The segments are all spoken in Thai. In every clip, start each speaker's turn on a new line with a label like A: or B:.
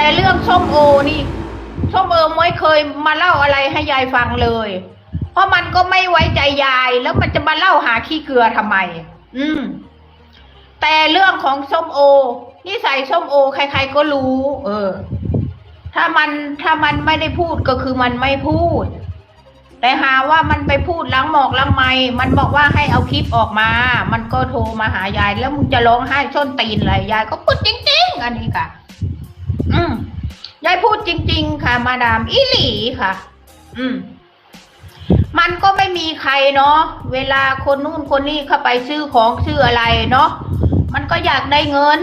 A: แต่เรื่องส้มโอนี่ส้มโอไม่เคยมาเล่าอะไรให้ยายฟังเลย เพราะมันก็ไม่ไว้ใจยายแล้วมันจะมาเล่าหาขี้เกลือทำไม อืม แต่เรื่องของส้มโอนิสัยส้มโอ ใคร ๆก็รู้ เออ ถ้ามันถ้ามันไม่ได้พูดก็คือมันไม่พูด แต่หาว่ามันไปพูดล้างหมอกล้างไม้มันบอกว่าให้เอาคลิปออกมา มันก็โทรมาหายาย แล้วมึงจะร้องไห้ส้นตีนเลยยายก็พูดจริง ๆ อันนี้ค่ะ อืมยายพูดจริง ๆ ค่ะ มาดามอีหลีค่ะ อืม มันก็ไม่มีใครเนาะเวลาคนนู่นคนนี้เข้าไปซื้อของซื้ออะไรเนาะมันก็อยากได้เงิน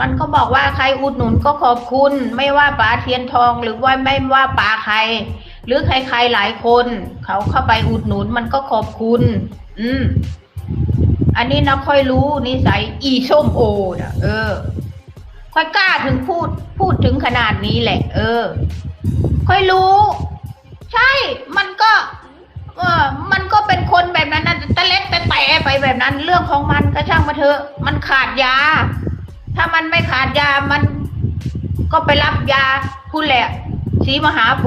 A: มันก็บอกว่าใครอุดหนุนก็ขอบคุณ ไม่ว่าป๋าเทียนทองหรือว่าไม่ว่าป๋าใคร หรือใครๆหลายคน เขาเข้าไปอุดหนุนมันก็ขอบคุณ อืม อันนี้นะค่อยรู้นิสัยอีส้มโอนะเออ ค่อยกล้าถึงพูดพูดถึงขนาดนี้แหละ เออ ค่อยรู้ ใช่ มันก็ เออมันก็เป็นคนแบบนั้นนะต่เล็กต่แต่ไปแบบนั้น เรื่องของมันก็ช่างมาเถอะ มันขาดยา ถ้ามันไม่ขาดยามันก็ไปรับยาพูดแหละสีมหาโพ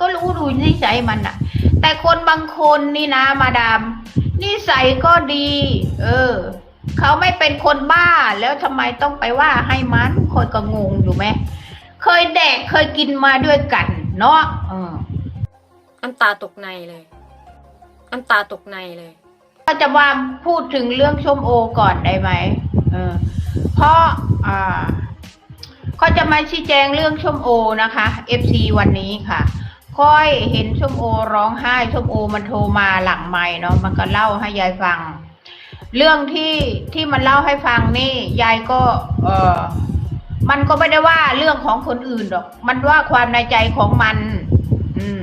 A: ก็รู้ดูนิสัยมันอะแต่คนบางคนนี่นะมาดามนิสัยก็ดี เออ เขาไม่เป็นคนบ้าแล้วทำไมต้องไปว่าให้มันคอยก็งงอยู่ไหม เคยแดกเคยกินมาด้วยกันเนาะเออ
B: น้ำตาตกในเลยน้ำตาตกในเลย
A: ก็จะว่าพูดถึงเรื่องส้มโอก่อนได้ไหมเออ เพราะอ่าก็จะมาชี้แจงเรื่องส้มโอนะคะ FC วันนี้ค่ะค่อยเห็นส้มโอร้องไห้ส้มโอมันโทรมาหลังไม่เนาะมันก็เล่าให้ยายฟัง เรื่องที่ที่มันเล่าให้ฟังนี่ยายก็ เออมันก็ไม่ได้ว่าเรื่องของคนอื่นหรอก มันว่าความในใจของมัน อืม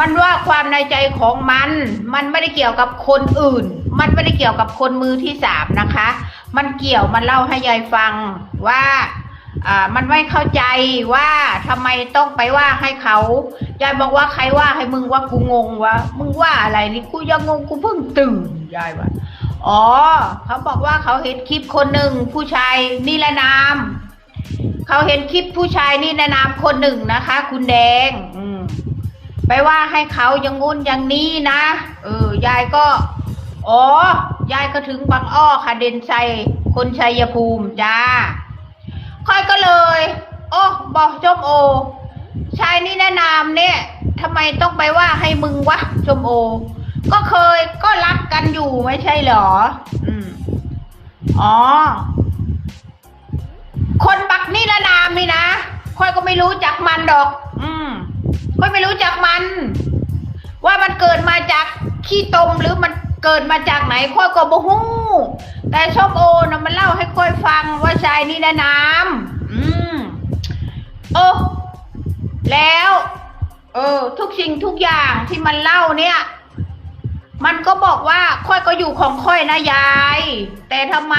A: มันว่าความในใจของมัน มันไม่ได้เกี่ยวกับคนอื่น มันไม่ได้เกี่ยวกับคนมือที่สามนะคะ มันเกี่ยวมันเล่าให้ยายฟังว่าอ่ามันไม่เข้าใจว่าทำไมต้องไปว่าให้เขายายบอกว่าใครว่าให้มึงว่ากูงงวะมึงว่าอะไรนี่กูยังงงกูเพิ่งตื่นยายว่า อ๋อ เขาบอกว่าเขาเห็นคลิปคนหนึ่งผู้ชายนิรนาม เขาเห็นคลิปผู้ชายนิรนามคนหนึ่งนะคะ คุณแดง อืมไปว่าให้เขาย่างงู้นอย่างนี้นะเออยายก็ อ๋อยายก็ถึงบางอ้อค่ะเด่นใจคนชัยภูมิจ้าค่อยก็เลย โอ้บอกจมโอ ชายนี่แนะนำเนี่ยทำไมต้องไปว่าให้มึงวะจมโอ ก็เคยก็รักกันอยู่ไม่ใช่เหรอ อืม อ๋อ คนบักนี่ละนามนี่นะค่อยก็ไม่รู้จักมันดอก อืมค่อยไม่รู้จักมัน ว่ามันเกิดมาจากขี้ตมหรือมันเกิดมาจากไหนค่อยก็บ่ฮู้ แต่ชอบโอนะมันเล่าให้ค่อยฟังว่าชายนี่นะน้ำอืมโอ้แล้ว เออ ทุกสิ่งทุกอย่างที่มันเล่าเนี่ย มันก็บอกว่าค่อยก็อยู่ของค่อยนะยาย แต่ทำไม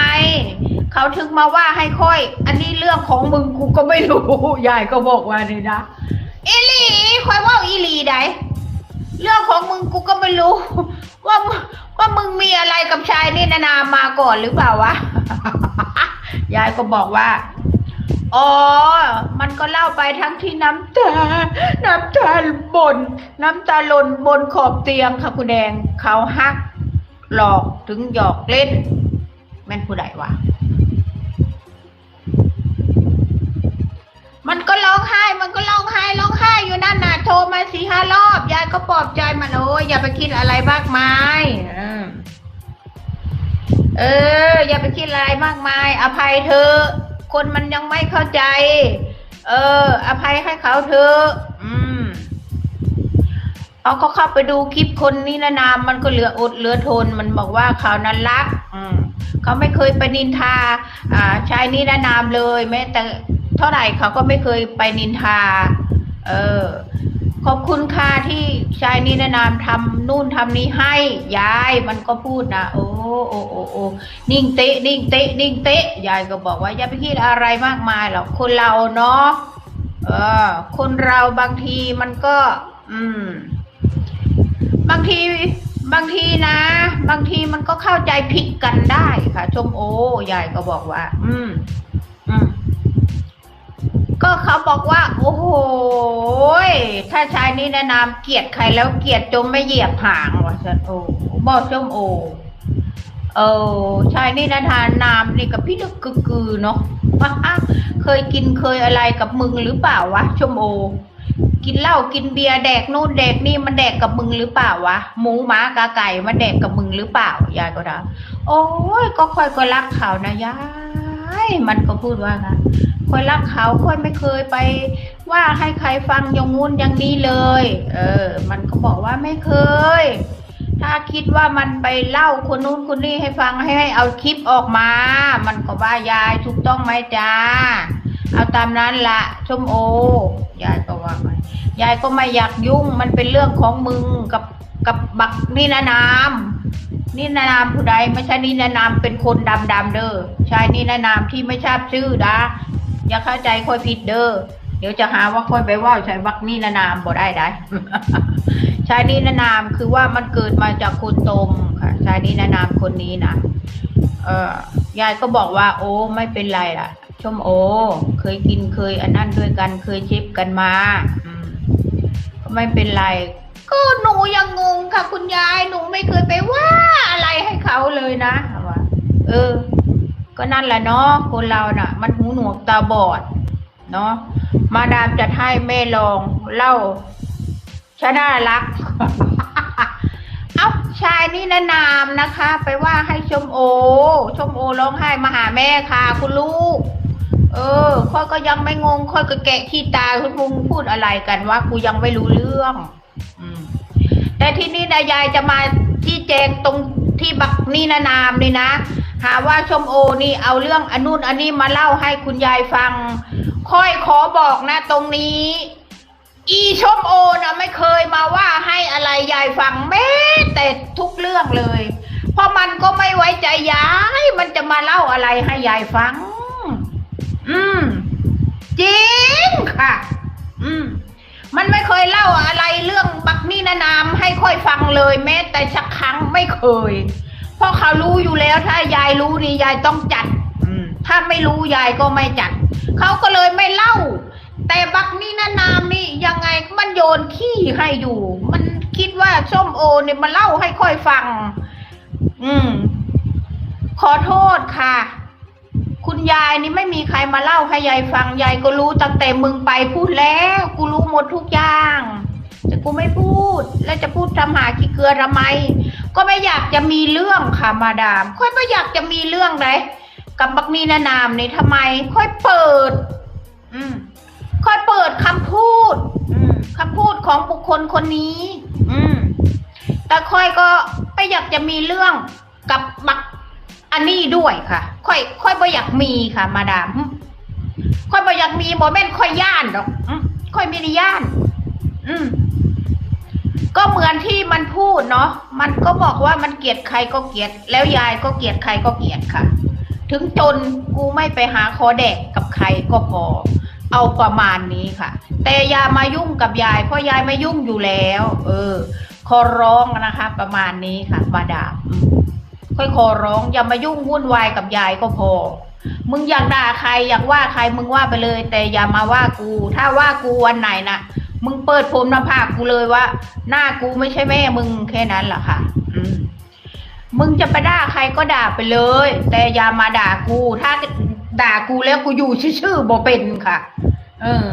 A: เขาถึงมาว่าให้ค่อย อันนี้เรื่องของมึงกูก็ไม่รู้ยายก็บอกว่านี่นะอีลีคอยว่าอีลีไดเรื่องของมึงกูก็ไม่รู้ ว่ามึงว่ามึงมีอะไรกับชายนี่นานามาก่อนหรือเปล่าวะยายก็บอกว่า อ๋อ มันก็เล่าไปทั้งที่น้ำตา น้ำตาบน น้ำตาหล่นบนขอบเตียงค่ะคุณแดง เขาฮัก หลอกถึงหยอกเล่น แม่นผู้ใดวะ มันก็ร้องไห้ มันก็ร้องไห้ ร้องไห้อยู่นั่นน่ะ โทรมาสี่ห้ารอบ ยายก็ปลอบใจมันโอ้ยอย่าไปคิดอะไรมากมายเออ อย่าไปคิดอะไรมากมาย อภัยเธอ คนมันยังไม่เข้าใจ เออ อภัยให้เขาเถอะอืมเอาเขาเข้าไปดูคลิปคนนี้นะนามมันก็เหลืออดเหลือทน มันบอกว่าเขานั้นรัก อืมเขาไม่เคยไปนินทา อ่าชายนี้นะนามเลยแม้แต่เท่าไหร่เขาก็ไม่เคยไปนินทา เออ ขอบคุณค่ะที่ชายนิรนามทำนู่นทำนี้ให้ยายมันก็พูดนะโอ้โอ้โอ้โอ้นิ่งเตะนิ่งเตะนิ่งเตะยายก็บอกว่าอย่าไปคิดอะไรมากมายหรอกคนเราเนาะเออคนเราบางทีมันก็ อืม บางทีบางทีนะ บางทีมันก็เข้าใจผิดกันได้ค่ะ ชมโอ้ยายก็บอกว่า อืม ก็เขาบอกว่า โอ้โหยถ้าชายนี้แนะนำเกลียดใครแล้วเกลียดจมไม่เหยียบหางว่ะฉันโอ้บอส้มโอเออชายนี่นะทานนามนี่กับพี่ลึกกึกกือเนาะเคยกินเคยอะไรกับมึงหรือเปล่าวะชมโอ กินเหล้ากินเบียร์แดกนู่นแดกนี่มันแดกกับมึงหรือเปล่าวะหมูหมากาไก่มันแดกกับมึงหรือเปล่ายายก็ถามโอ้ยก็ค่อยก็รักเขานะยายมันก็พูดว่าค่ะ คอยรักเขาค่อยไม่เคยไปว่าให้ใครฟังอย่างงู้นอย่างนี้เลย เออ มันก็บอกว่าไม่เคย ถ้าคิดว่ามันไปเล่าคนนู้นคนนี้ให้ฟังให้ให้เอาคลิปออกมา มันก็ว่ายายถูกต้องไหมจ้า เอาตามนั้นละชมโอยายก็ว่าไปยายก็ไม่อยากยุ่ง มันเป็นเรื่องของมึงกับกับบักนี่นานามนี่นานามผู้ใดไม่ใช่นี่นานามเป็นคนดำดำเด้อชายนี่นานามที่ไม่ทราบชื่อนะ อย่าเข้าใจค่อยผิดเด้อเดี๋ยวจะหาว่าค่อยไปว่าใช้บักนี่นานามบ่ได้ได้ชายนี้นานามคือว่ามันเกิดมาจากคุณตมค่ะชายนี้นานามคนนี้นะเออยายก็บอกว่า โอ้ไม่เป็นไรล่ะชมโอ เคยกินเคยอันนั้นด้วยกันเคยชิปกันมาอืมก็ไม่เป็นไรก็หนูยังงงค่ะ คุณยายหนูไม่เคยไปว่าอะไรให้เขาเลยนะว่าเออ ก็นั่นแหละเนาะคนเราน่ะ มันหูหนวกตาบอด เนาะมาดามจะให้แม่ลองเล่าชน่ารัก เอ้าชายนี่นะนามนะคะ ไปว่าให้ชมโอ ชมโอร้องไห้มาหาแม่ค่ะ คุณลูก เออค่อยก็ยังไม่งงค่อยก็แกะขี้ตาคุณลุงพูดอะไรกันว่ากูยังไม่รู้เรื่อง อืม แต่ที่นี่นะยายจะมาที่แจงตรงที่บักนี่นะนามนี่นะ หาว่าชมโอนี่เอาเรื่องอนุนอันนี้มาเล่าให้คุณยายฟัง ค่อยขอบอกนะตรงนี้ อีชมโอนะไม่เคยมาว่าให้อะไรยายฟังแม้แต่ทุกเรื่องเลย เพราะมันก็ไม่ไว้ใจยาย มันจะมาเล่าอะไรให้ยายฟัง อืม จริงค่ะ อืมมันไม่เคยเล่าอะไรเรื่องบักนี่นานามให้ค่อยฟังเลย แม้แต่สักครั้งไม่เคย เพราะเขารู้อยู่แล้วถ้ายายรู้นี่ยายต้องจัด อืม ถ้าไม่รู้ยายก็ไม่จัด เขาก็เลยไม่เล่า แต่บักนี่นานามนี่ยังไงมันโยนขี้ให้อยู่ มันคิดว่าส้มโอเนี่ยมาเล่าให้ค่อยฟัง อืม ขอโทษค่ะ คุณยายนี่ไม่มีใครมาเล่าให้ยายฟังยายก็รู้ตั้งแต่มึงไปพูดแล้ว กูรู้หมดทุกอย่าง แต่กูไม่พูด แล้วจะพูดทำหาขี้เกลือทำไม ก็ไม่อยากจะมีเรื่องค่ะมาดาม ค่อยไม่อยากจะมีเรื่องเลยกับบักนี่นานามนี่ทำไม ค่อยเปิด อืมค่อยเปิดคำพูด อืมคำพูดของบุคคลคนนี้ อืมแต่ค่อยก็ไม่อยากจะมีเรื่องกับบักอันนี้ด้วยค่ะ ค่อย ค่อยบ่อยากมีค่ะ มาดามค่อยบ่อยากมีบ่แม่นค่อยย่านดอกอืมค่อยไม่ได้ย่าน อืม ก็เหมือนที่มันพูดเนาะมันก็บอกว่ามันเกลียดใครก็เกลียด แล้วยายก็เกลียดใครก็เกลียดค่ะ ถึงจนกูไม่ไปหาคอแดกกับใครก็พอเอาประมาณนี้ค่ะ แต่อย่ามายุ่งกับยาย เพราะยายไม่ยุ่งอยู่แล้ว เออ ขอร้องนะคะ ประมาณนี้ค่ะมาดามค่อยขอร้องอย่ามายุ่งวุ่นวายกับยายก็พอ มึงอยากด่าใครอยากว่าใครมึงว่าไปเลย แต่อย่ามาว่ากู ถ้าว่ากูวันไหนน่ะ มึงเปิดผมหน้าผากกูเลยว่า หน้ากูไม่ใช่แม่มึงแค่นั้นแหละค่ะมึงจะไปด่าใครก็ด่าไปเลย แต่อย่ามาด่ากู ถ้าด่ากูแล้วกูอยู่ชื่อๆบ่เป็นค่ะ เออ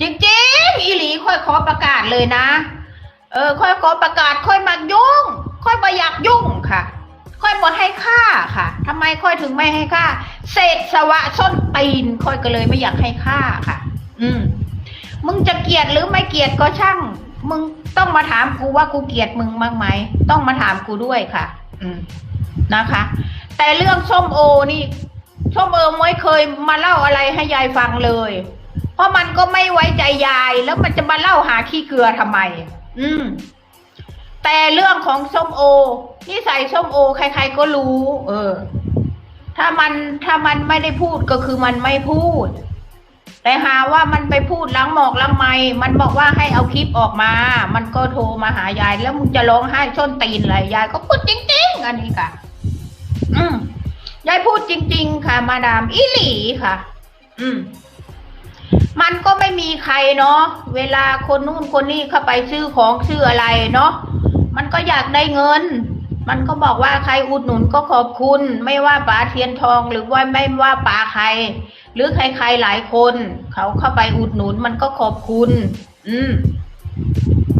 A: จริงๆอีหลีค่อยขอประกาศเลยนะ เออ ค่อยขอประกาศ ค่อยมักยุ่ง ค่อยบ่อยากยุ่งค่ะ ค่อยบ่ให้ค่าค่ะทำไมค่อยถึงไม่ให้ค่าเศษสวะส้นตีน ค่อยก็เลยไม่อยากให้ค่าค่ะ อืม มึงจะเกลียดหรือไม่เกลียดก็ช่าง มึงต้องมาถามกูว่ากูเกลียดมึงมากไหม ต้องมาถามกูด้วยค่ะ อืมนะคะ แต่เรื่องส้มโอนี่ส้มโอไม่เคยมาเล่าอะไรให้ยายฟังเลย เพราะมันก็ไม่ไว้ใจยายแล้วมันจะมาเล่าหาขี้เกลือทำไม อืม แต่เรื่องของส้มโอนิสัยส้มโอ ใคร ๆ ก็รู้ เออ ถ้ามันถ้ามันไม่ได้พูดก็คือมันไม่พูด แต่หาว่ามันไปพูดล้างหมอกล้างไม้มันบอกว่าให้เอาคลิปออกมา มันก็โทรมาหายาย แล้วมึงจะร้องไห้ชนตีนอะไรยายก็พูดจริง ๆ อันนี้ค่ะ อืมยายพูดจริง ๆ ค่ะ มาดามอีหลีค่ะ อืมมันก็ไม่มีใครเนาะเวลาคนนู่นคนนี้เข้าไปซื้อของซื้ออะไรเนาะมันก็อยากได้เงิน มันก็บอกว่าใครอุดหนุนก็ขอบคุณ ไม่ว่าป๋าเทียนทองหรือว่าไม่ว่าป๋าใคร หรือใครๆหลายคนเขาเข้าไปอุดหนุนมันก็ขอบคุณ อืม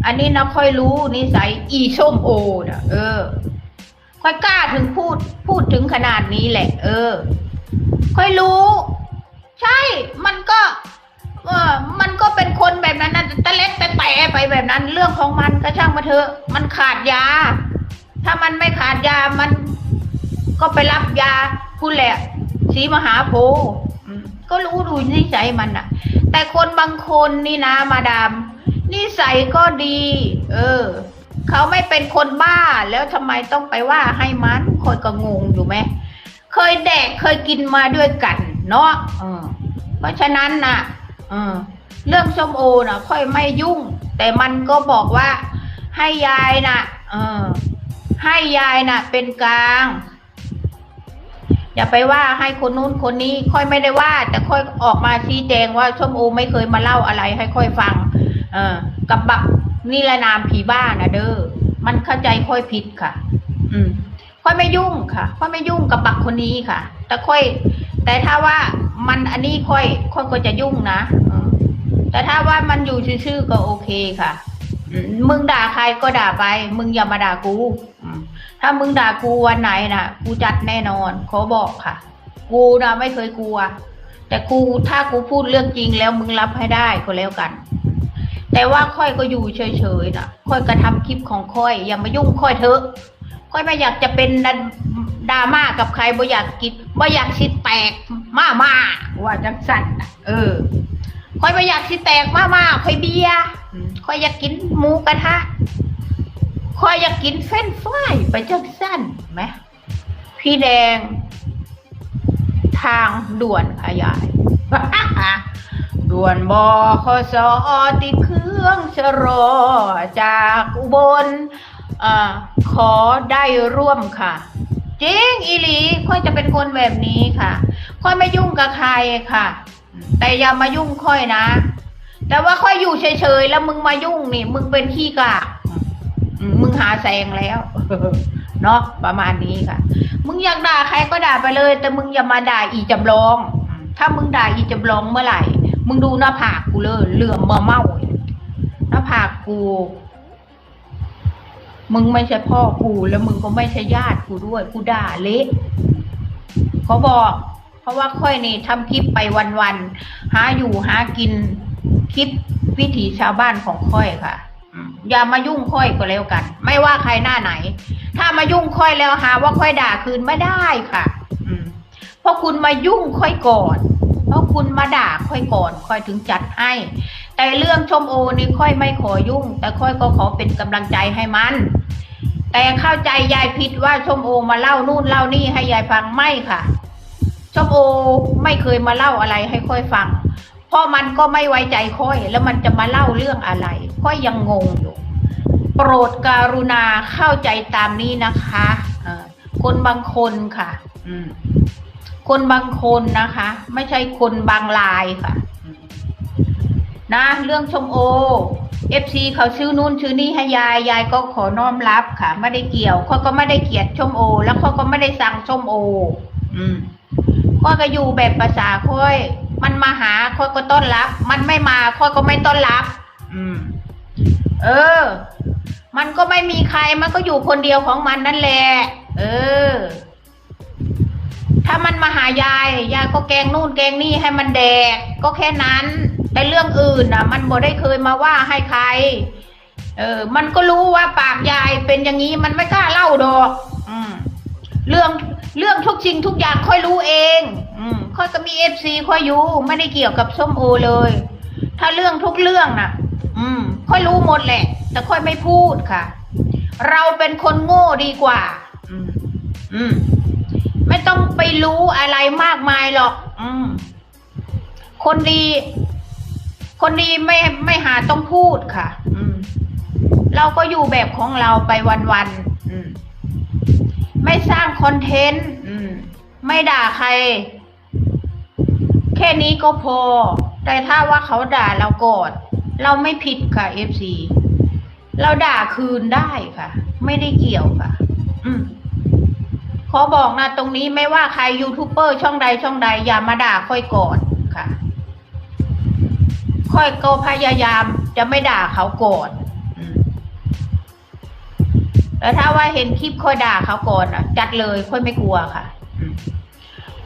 A: อันนี้นะค่อยรู้นิสัยอีส้มโอนะเออ ค่อยกล้าถึงพูดพูดถึงขนาดนี้แหละ เออ ค่อยรู้ ใช่ มันก็ เออมันก็เป็นคนแบบนั้นนะตะเล็กแต่แต่ไปแบบนั้น เรื่องของมันก็ช่างมาเถอะ มันขาดยา ถ้ามันไม่ขาดยามันก็ไปรับยาพูดแหละสีมหาโพธิ์ ก็รู้ดูนิสัยมันอะแต่คนบางคนนี่นะมาดามนิสัยก็ดี เออ เขาไม่เป็นคนบ้าแล้วทำไมต้องไปว่าให้มันคอยก็งงอยู่ไหมเคยแดกเคยกินมาด้วยกันเนาะเออเพราะฉะนั้นน่ะเออเรื่องส้มโอน่ะ ค่อยไม่ยุ่ง แต่มันก็บอกว่าให้ยายน่ะเออให้ยายน่ะ เป็นกลาง อย่าไปว่าให้คนนู้นคนนี้ค่อยไม่ได้ว่า แต่ค่อยออกมาชี้แจงว่าส้มโอไม่เคยมาเล่าอะไรให้ค่อยฟัง เออกับบักนิรนามผีบ้านะเด้อมันเข้าใจค่อยผิดค่ะ อืม ค่อยไม่ยุ่งค่ะ ค่อยไม่ยุ่งกับบักคนนี้ค่ะ แต่ค่อย แต่ถ้าว่ามันอันนี้ค่อย ค่อยก็จะยุ่งนะแต่ถ้าว่ามันอยู่ชื่อๆก็โอเคค่ะมึงด่าใครก็ด่าไป มึงอย่ามาด่ากู ถ้ามึงด่ากูวันไหนน่ะ กูจัดแน่นอนขอบอกค่ะ กูนะไม่เคยกลัว แต่กูถ้ากูพูดเรื่องจริงแล้วมึงรับให้ได้ก็แล้วกัน แต่ว่าค่อยก็อยู่เฉยๆนะค่อยกระทำคลิปของค่อย อย่ามายุ่งค่อยเถอะค่อยไม่อยากจะเป็นดราดราม่ากับใครบ่อยากกินบ่อยากสิแตกมามาว่าจังสันเออค่อยบ่อยากสิแตกมามาค่อยเบียร์ค่อยอยากกินหมูกระทะ ค่อยอยากกินเฟรนช์ฟรายไปจังสั้นไหมพี่แดง ทางด่วนขยายด่วนบอขสอติดเครื่องชะลอจากอุบลอ่าขอได้ร่วมค่ะ จริงอีหลีค่อยจะเป็นคนแบบนี้ค่ะ ค่อยไม่ยุ่งกับใครค่ะ แต่อย่ามายุ่งค่อยนะ แต่ว่าค่อยอยู่เฉยๆแล้วมึงมายุ่งนี่ มึงเป็นขี้กาก มึงหาแซงแล้วเนาะประมาณนี้ค่ะ มึงอยากด่าใครก็ด่าไปเลย แต่มึงอย่ามาด่าอีจำลอง ถ้ามึงด่าอีจำลองเมื่อไหร่ มึงดูหน้าผากกูเลยเหลื่อมมื่อเมาหน้าผากกู มึงไม่ใช่พ่อกูแล้วมึงก็ไม่ใช่ญาติกูด้วยกูด่าเละเขาบอกเพราะว่าค่อยนี่ทำคลิปไปวันๆหาอยู่หากินคลิปวิถีชาวบ้านของค่อยค่ะ อย่ามายุ่งค่อยก็แล้วกัน ไม่ว่าใครหน้าไหน ถ้ามายุ่งค่อยแล้วหาว่าค่อยด่าคืนไม่ได้ค่ะ อืมเพราะคุณมายุ่งค่อยก่อน เพราะคุณมาด่าค่อยก่อน ค่อยถึงจัดให้ แต่เรื่องชมโอนี่ค่อยไม่ขอยุ่ง แต่ค่อยก็ขอเป็นกำลังใจให้มัน แต่เข้าใจยายผิดว่าชมโอมาเล่านู่นเล่านี่ให้ยายฟังไม่ค่ะชมโอไม่เคยมาเล่าอะไรให้ค่อยฟัง ราะมันก็ไม่ไว้ใจค่อย แล้วมันจะมาเล่าเรื่องอะไรค่อยยังงงอยู่ โปรดการุณาเข้าใจตามนี้นะคะคนบางคนค่ะคนบางคนนะคะ ไม่ใช่คนบางรายค่ะ นะ เรื่องชมโอเอฟซีเขาชื่อนู่นชื่อนี่ให้ยายยายก็ขอน้อมรับค่ะ ไม่ได้เกี่ยวเขาก็ไม่ได้เกลียดชมโอ แล้วเขาก็ไม่ได้สั่งชมโอ อืมค่อยก็อยู่แบบภาษาค่อย มันมาหาค่อยก็ต้อนรับ มันไม่มาค่อยก็ไม่ต้อนรับ อืม เออ มันก็ไม่มีใครมันก็อยู่คนเดียวของมันนั่นแหละ เออ ถ้ามันมาหายาย ยายก็แกงนู่นแกงนี่ให้มันแดก ก็แค่นั้นแต่เรื่องอื่นน่ะ มันบ่ได้เคยมาว่าให้ใคร เออ มันก็รู้ว่าปากยายเป็นอย่างนี้มันไม่กล้าเล่าดอก อืม เรื่อง เรื่องทุกสิ่งทุกอย่างค่อยรู้เอง อืมค่อยก็มีเอฟซีค่อยอยู่ไม่ได้เกี่ยวกับส้มโอเลย ถ้าเรื่องทุกเรื่องน่ะ อืม ค่อยรู้หมดแหละ แต่ค่อยไม่พูดค่ะ เราเป็นคนโง่ดีกว่า อืม อืม ไม่ต้องไปรู้อะไรมากมายหรอก อืม คนดี คนดีไม่ไม่หาต้องพูดค่ะ อืม เราก็อยู่แบบของเราไปวันๆ ไม่สร้างคอนเทนต์อืมไม่ด่าใคร แค่นี้ก็พออแต่ถ้าว่าเขาด่าเราก่อนเราไม่ผิดค่ะเอฟซีเราด่าคืนได้ค่ะ ไม่ได้เกี่ยวค่ะ อืมขอบอกนะตรงนี้ไม่ว่าใครยูทูบเบอร์ช่องใดช่องใด อย่ามาด่าค่อยก่อนค่ะ ค่อยก็พยายามจะไม่ด่าเขาก่อนอืม แต่ถ้าว่าเห็นคลิปค่อยด่าเขาก่อนอะ จัดเลยค่อยไม่กลัวค่ะ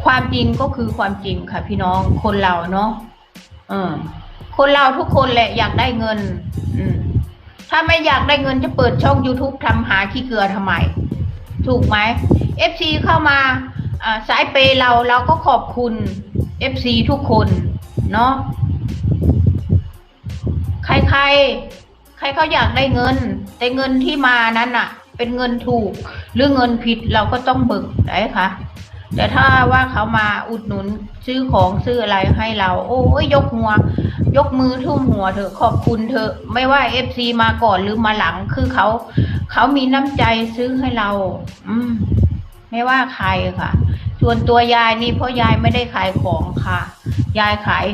A: ความจริงก็คือความจริงค่ะ พี่น้องคนเราเนาะเออ คนเราทุกคนแหละอยากได้เงิน อืมถ้าไม่อยากได้เงินจะเปิดช่อง youtube ทำหาขี้เกลือทำไม ถูกไหม FC เข้ามาสายเปย์เราเราก็ขอบคุณ FC ทุกคน เนาะใครใคร ใครเขาอยากได้เงิน แต่เงินที่มานั้นอะเป็นเงินถูก หรือเงินผิดเราก็ต้องเบิกได้ค่ะ แต่ถ้าว่าเขามาอุดหนุนซื้อของซื้ออะไรให้เรา โอ้ยยกหัว ยกมือทุ่มหัวเถอะขอบคุณเถอะไม่ว่าเอฟซีมาก่อนหรือมาหลังคือเขาเขามีน้ำใจซื้อให้เรา อืม ไม่ว่าใครค่ะ ส่วนตัวยายนี่เพราะยายไม่ได้ขายของค่ะ ยายขาย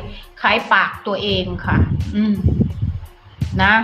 A: ขายปากตัวเองค่ะ อืม นะ